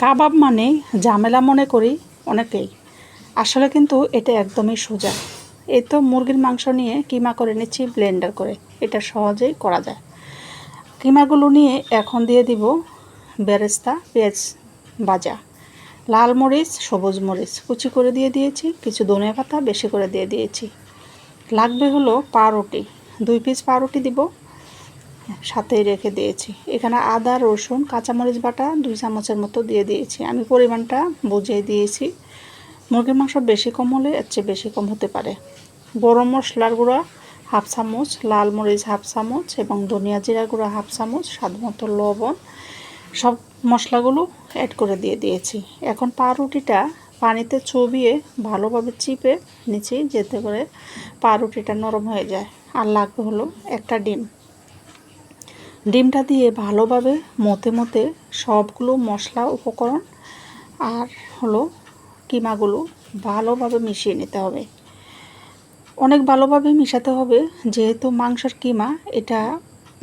কাবাব মানে ঝামেলা মনে করি অনেকেই। আসলে কিন্তু এটা একদমই সোজা। এই তো মুরগির মাংস নিয়ে কিমা করে নিচ্ছি ব্লেন্ডার করে। এটা সহজেই করা যায়। কিমাগুলো নিয়ে এখন দিয়ে দিব বেরেস্তা, পেঁয়াজ ভাজা, লাল মরিচ, সবুজ মরিচ। কুচি করে দিয়ে দিয়েছি, কিছু ধনে পাতা বেশি করে দিয়ে দিয়েছি। লাগবে হলো পাউরুটি। দুই পিস পাউরুটি দিব। সাথেই রেখে দিয়েছি। এখানে আদা, রসুন, কাঁচামরিচ বাটা দুই চামচের মতো দিয়ে দিয়েছি। আমি পরিমাণটা বুঝিয়ে দিয়েছি। মুরগির মাংস বেশি কম হলে এর চেয়ে বেশি কম হতে পারে। গরম মশলার গুঁড়া হাফ চামচ, লাল মরিচ হাফ চামচ এবং ধনিয়া জিরা গুঁড়া হাফ চামচ, স্বাদ মতো লবণ সব মশলাগুলো অ্যাড করে দিয়ে দিয়েছি। এখন পাউরুটিটা পানিতে চবিয়ে ভালোভাবে চিপে নিচে যেতে করে পাউরুটিটা নরম হয়ে যায়। আর লাগবে হলো একটা ডিম। ডিমটা দিয়ে ভালোভাবে মতে মতে সবগুলো মশলা উপকরণ আর হলো কিমাগুলো ভালোভাবে মিশিয়ে নিতে হবে। অনেক ভালোভাবে মিশাতে হবে, যেহেতু মাংসের কিমা এটা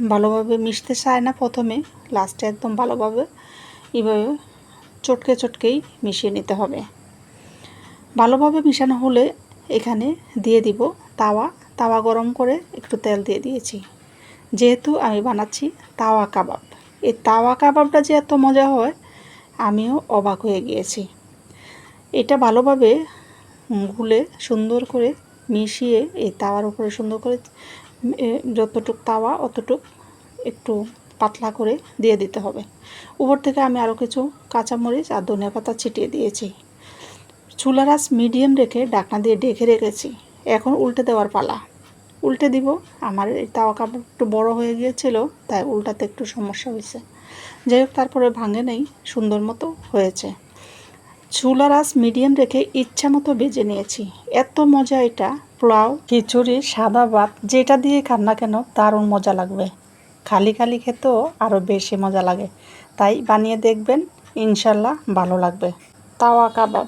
ভালোভাবে মিশতে চায় না প্রথমে লাস্টে একদম ভালোভাবে এভাবে চটকে চটকেই মিশিয়ে নিতে হবে। ভালোভাবে মিশানো হলে এখানে দিয়ে দিব তাওয়া। তাওয়া গরম করে একটু তেল দিয়ে দিয়েছি। যেহেতু আমি বানাচ্ছি তাওয়া কাবাব। এই তাওয়া কাবাবটা যে এত মজা হয়, আমিও অবাক হয়ে গিয়েছি। এটা ভালোভাবে গুলে সুন্দর করে মিশিয়ে এই তাওয়ার উপরে সুন্দর করে যতটুক তাওয়া অতটুক একটু পাতলা করে দিয়ে দিতে হবে। উপর থেকে আমি আরও কিছু কাঁচামরিচ আর ধনে পাতা ছিটিয়ে দিয়েছি। চুলার আঁচ মিডিয়াম রেখে ডাকনা দিয়ে ডেকে রেখেছি। এখন উল্টে দেওয়ার পালা। উল্টে দিব। আমার এই তাওয়া কাপড় একটু বড় হয়ে গিয়েছিল, তাই উল্টাতে একটু সমস্যা হয়েছে। যাই হোক, তারপরে ভাঙে নেই, সুন্দর মতো হয়েছে। চুলার আঁচ মিডিয়াম রেখে ইচ্ছা মতো বেজে নিয়েছি। এত মজা এটা, পোলাও, খিচুড়ি, সাদা ভাত, যেটা দিয়ে খান না কেন, দারুণ মজা লাগবে। খালি খালি খেতেও আরও বেশি মজা লাগে। তাই বানিয়ে দেখবেন, ইনশাল্লাহ ভালো লাগবে। তাওয়া কাবাব।